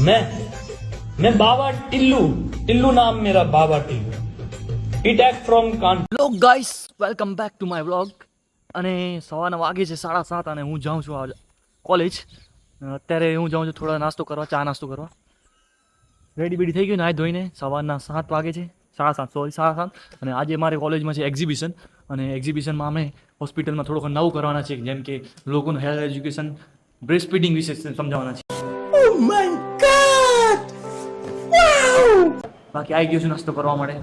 मैं मैं बाबा टिल्लू टिल्लू नाम मेरा बाबा टिल्लू ઈટેક ફ્રોમ કાન hello guys welcome back to my vlog અને સવારના વાગે છે સાડા સાત અને હું જાઉં છું કોલેજ અત્યારે હું જાઉં છું થોડા નાસ્તો કરવા ચા નાસ્તો કરવા રેડી બેડી થઈ ગયું નાહી ધોઈને સવારના સાત વાગે છે સાડા સાત સોરી સાડા સાત અને આજે મારે કોલેજમાં છે એક્ઝિબિશન અને એક્ઝિબિશનમાં અમે હોસ્પિટલમાં થોડુંક નવું કરવાના છે જેમ કે લોકોનું હેલ્થ એજ્યુકેશન બ્રેસ્ટ ફીડિંગ વિશે સમજાવવાના છે બાકી આવી ગયું છું નાસ્તો કરવા માટે.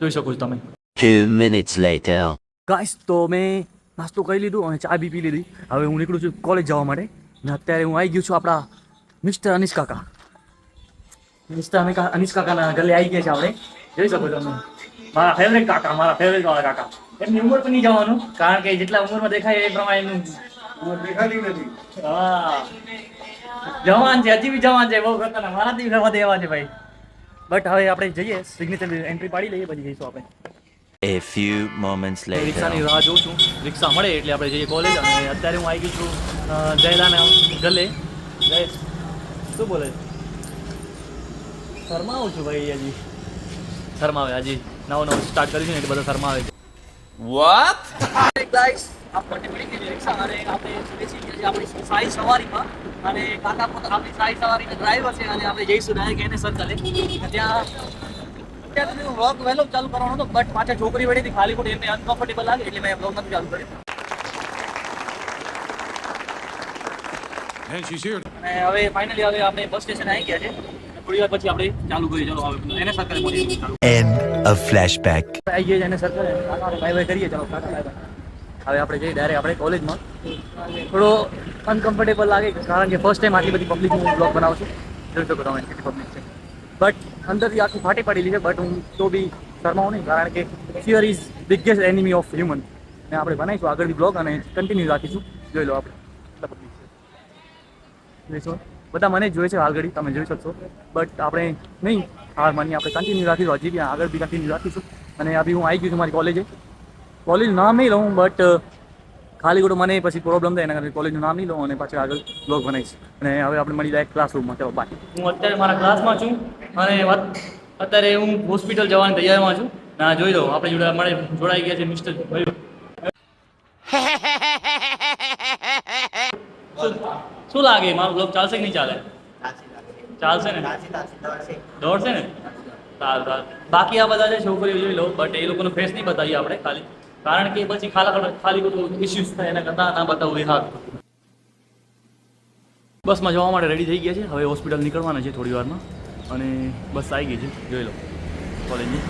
જોઈ શકો છો તમે. Two minutes later. ગાઈસ તો મેં નાસ્તો કરી લીધું અને ચા બી પી લીધી. હવે હું નીકળું છું કોલેજ જવા માટે. ને અત્યારે હું આવી ગયો છું આપણા મિસ્ટર અનિશ કાકા. મિસ્ટર અનિકા અનિશ કાકાના ગલે આવી ગયા છે આપણે. જોઈ શકો છો તમે. મારા ફેવરેટ કાકા મારા ફેવરેટ વાળા કાકા. એમની ઉંમર પર નહીં જવાનું કારણ કે જેટલા ઉંમરમાં દેખાય એ પ્રમાણે એમનું હા. જવાન છે હજી બી જવાન છે બહુ ખતરનાક. મારાથી જવા દેવા છે ભાઈ. બટ હવે આપણે જઈએ સિગ્નેચર એન્ટ્રી પાડી લઈએ પછી જઈશું આપણે. A few moments રિક્ષાની રાહ જોઉં છું. રિક્ષા મળે એટલે આપણે જઈએ કોલેજ અને અત્યારે હું આવી ગઈ છું જયલાના ગલે. જયેશ શું બોલે? શરમાવું છું ભાઈ હજી. શરમાવે હજી. નવું નવું સ્ટાર્ટ કર્યું છે ને એટલે બધા શરમાવે છે. વોટ ગાઈસ આપણે મળી ગઈ રિક્ષા અને આપણે બેસી ગયા છે આપણી સાઈ સવારીમાં. અને કાકા પોતા આપણી સાઈ સવારીના ડ્રાઈવર છે અને આપણે જઈશું ડાયરેક્ટ એને સર્કલે ત્યાં અત્યારે સુધી વહેલો ચાલુ કરવાનો હતો બટ પાછા છોકરી વળી હતી ખાલી ખોટી એમને અનકમ્ફર્ટેબલ લાગે એટલે મેં vlog નથી ચાલુ કર્યો. અને હવે ફાઇનલી હવે આપણે બસ સ્ટેશન આવી ગયા છે. થોડી વાર પછી આપણે ચાલુ કરી ચલો હવે એને સરકારે flashback. આવી ગયા છે એને સરકારે બાય બાય કરીએ. ચાલો બાય બાય હવે આપણે જઈએ ડાયરેક્ટ આપણે કોલેજમાં થોડો અનકમ્ફર્ટેબલ લાગે કારણ કે ફર્સ્ટ ટાઈમ આટલી બધી પબ્લિક હું બ્લોગ બનાવું છું. જોઈ શકો તમે કેટલી પબ્લિક છે. બટ અંદરથી આખી ફાટી પડેલી છે બટ હું તો બી શરમાવું નહીં, કારણ કે fear is biggest enemy of human ને આપણે બનાવીશું આગળથી બ્લોગ અને કન્ટિન્યુ રાખીશું. જોઈ લો આપણે. જોઈશો બધા મને જોઈએ છે આગળ તમે જોઈ શકશો. બટ આપણે નહીં, હાર માની આપણે કન્ટિન્યુ રાખીશું. હજી બી આગળ બી કન્ટિન્યુ રાખીશું. અને અભી હું આવી ગયું છું મારી કોલેજે કોલેજ નામ નહીં લઉં બટ ખાલી ખોટું મને પછી પ્રોબ્લેમ થાય, એના કારણે કોલેજનું નામ નહીં લઉં અને પાછળ આગળ બ્લોગ બનાવીશ. અને હવે આપણે મળી જાય ક્લાસરૂમમાં ચાલો બાય હું અત્યારે મારા ક્લાસમાં છું અને અત્યારે હું હોસ્પિટલ જવાની તૈયારીમાં છું. ના, જોઈ લો, આપણે જોડે મળે જોડાઈ ગયા છે મિસ્ટર શું- લાગે? મારો બ્લોગ ચાલશે કે નહીં ચાલે? ચાલશે ને? દોડશે ને? સારું સારું. બાકી આ બધા છે છોકરીઓ જોઈ લો બટ એ લોકોનો ફેસ નહીં બતાવીએ આપણે ખાલી. કારણ કે પછી ખાલા ખાલી બધું ઇસ્યુઝ થાય એના કરતાં ના બતાવવું એ હાથ બસમાં જવા માટે રેડી થઈ ગયા છે. હવે હોસ્પિટલ નીકળવાના છે થોડી વારમાં. અને બસ આવી ગઈ છે. જોઈ લો. કોલેજની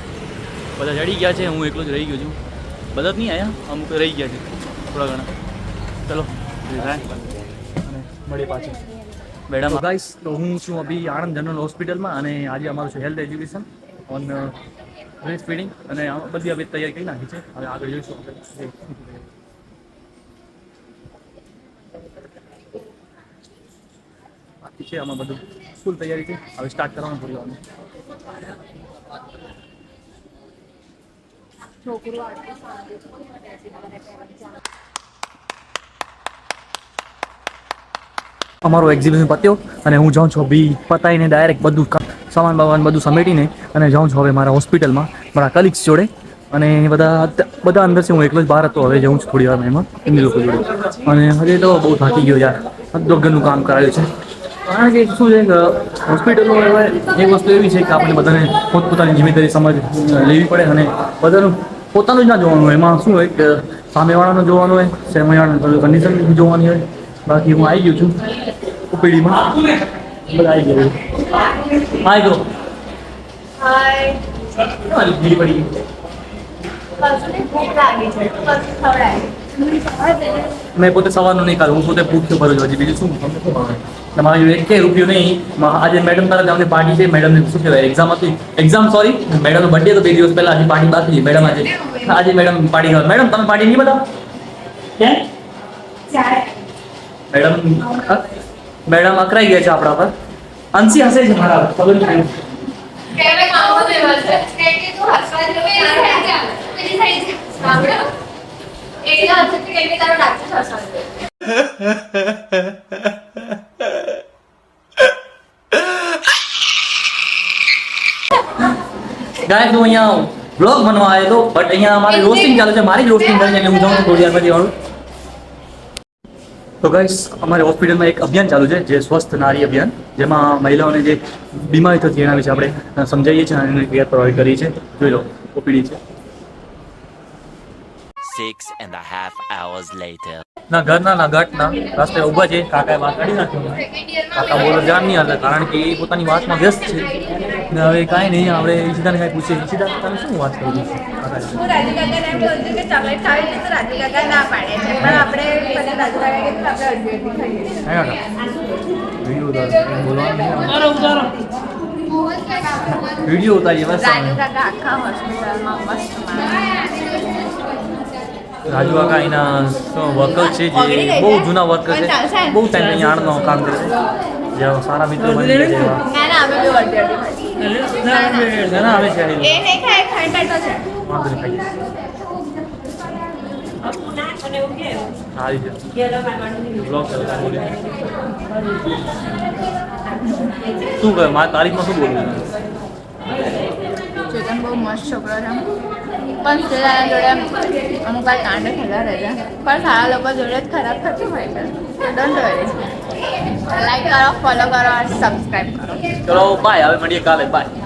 બધા ચડી ગયા છે. હું એકલો જ રહી ગયો છું. બધા જ નહીં આવ્યા અમુક રહી ગયા છે. થોડા ઘણા. ચલો. અને મળીએ પાછું. મેડમ. ગાઈસ તો હું છું અભી આણંદ જનરલ હોસ્પિટલમાં અને આજે અમારું છે health education on breast feeding અને બધી હવે તૈયારી કરી નાખી છે. હવે આગળ જોઈશું બાકી છે આમાં બધું ફૂલ તૈયારી છે. હવે સ્ટાર્ટ કરવાનું વારમાં. અમારો એક્ઝિબિશન પત્યો અને હું જાઉં છું બી પતાવીને ડાયરેક્ટ બધું સામાન બામાન બધું સમેટીને અને જાઉં છું હવે મારા હોસ્પિટલમાં, મારા કલીગ્સ જોડે. અને બધા બધા અંદર છે હું એકલો જ બહાર હતો, હવે જાઉં છું થોડી વાર એમાં, એમની લોકો જોડે. અને હજે તો બહુ થાકી ગયો યાર અદોગરનું કામ કરાયું છે. કારણ કે શું છે કે હોસ્પિટલમાં હવે એક વસ્તુ એવી છે કે આપણે બધાને પોતપોતાની જિમ્મેદારી સમજ લેવી પડે અને બધાનું પોતાનું જ ના જોવાનું હોય. એમાં શું હોય કે સામેવાળાનું જોવાનું હોય, સામેવાળાનું કન્ડિશન જોવાની હોય. બાકી હું આવી ગયો છું ઉપીડીમાં. બધા આવી ગયા હાય કરો હાય આટલી ભીડ પડી? ગઈ? મેં પોતે સવારનું નહીં ખાધું હું પોતે ભૂખ્યો ભરું છું હજી. બીજું શું? તમને શું ભાવે તમારે એક કે રૂપિયો નહીં. આજે મેડમ તારા ગામની પાર્ટી છે. મેડમને શું કહેવાય? એક્ઝામ હતી. એક્ઝામ સોરી મેડમનો બર્થડે તો બે દિવસ પહેલા. આજે પાર્ટી બાકી મેડમ આજે. આજે મેડમ પાર્ટી કરવા. મેડમ તમે પાર્ટી નહીં બતાવો? કેમ મેડમ મેડમ અકરાઈ ગયા છે આપણા પર. અંશી હસે છે મારા ખબર નહીં કેમે કામ તો છે. કે તું હસવા જો યાર આ પેલી સાઈડ સાંભળો એક હાથથી કેમે તારો ડાક્ટર હસવા ગાય તું અહીંયા બ્લોગ બનવા આવ્યો તો બટ અહીંયા અમારે રોસ્ટિંગ ચાલે છે મારી રોસ્ટિંગ કરીને હું જાઉં છું થોડી વાર પછી તો ગાઈસ અમારે હોસ્પિટલમાં એક અભિયાન ચાલુ છે જે સ્વસ્થ નારી અભિયાન જેમાં મહિલાઓને જે બીમારી થતી એના વિશે આપણે સમજાવીએ છીએ અને કેર પ્રોવાઈડ કરીએ છીએ. જોઈ લો ઓપીડી છે. Six and a half hours later. ના ઘરના ના ઘાટના રસ્તે ઊભા છે કાકાએ વાત કાઢી નાખ્યો કાકા બોલો જાણ નહીં હાલે કારણ કે એ પોતાની વાતમાં વ્યસ્ત છે. ને હવે કાંઈ નહીં આપણે ઈશિતાને કાંઈ પૂછીએ. ઈશિતા તમે શું વાત કરો છો? હું રાજુ કાકાને એમ છું કે ચોકલેટ ખાવી છે તો રાજુ કાકા ના પાડે છે પણ આપણે પછી રાજુ કે આપણે અડધી અડધી ખાઈએ. બોલવાનું વીડિયો ઉતારીએ બસ રાજુ કાકા આખા હોસ્પિટલમાં મસ્ત રાજુ કાકા એના વર્કર છે જે? બહુ જૂના વર્કર છે. બહુ ટાઈમ અહીંયા આણનો કામ કરે છે. જેવા સારા મિત્રો બની ગયા છે એવા. ના ના અમે બી અડધી અડધી ખાઈએ ના, ના, આવે છે એ નહીં ખાય ખાઈ બેઠો છે. વાંધો નહીં. શું કહે મારી તારીખમાં શું બોલવું ચેતન બહુ મસ્ત છોકરો છે. પણ તેના જોડે અમુક વાર કાંડ થતા રહે છે પણ સારા લોકો જોડે જ ખરાબ થતું હોય છે. તો ડોન્ટ વરી લાઈક કરો ફોલો કરો અને સબસ્ક્રાઈબ કરો. ચલો બાય હવે મળીએ કાલે. બાય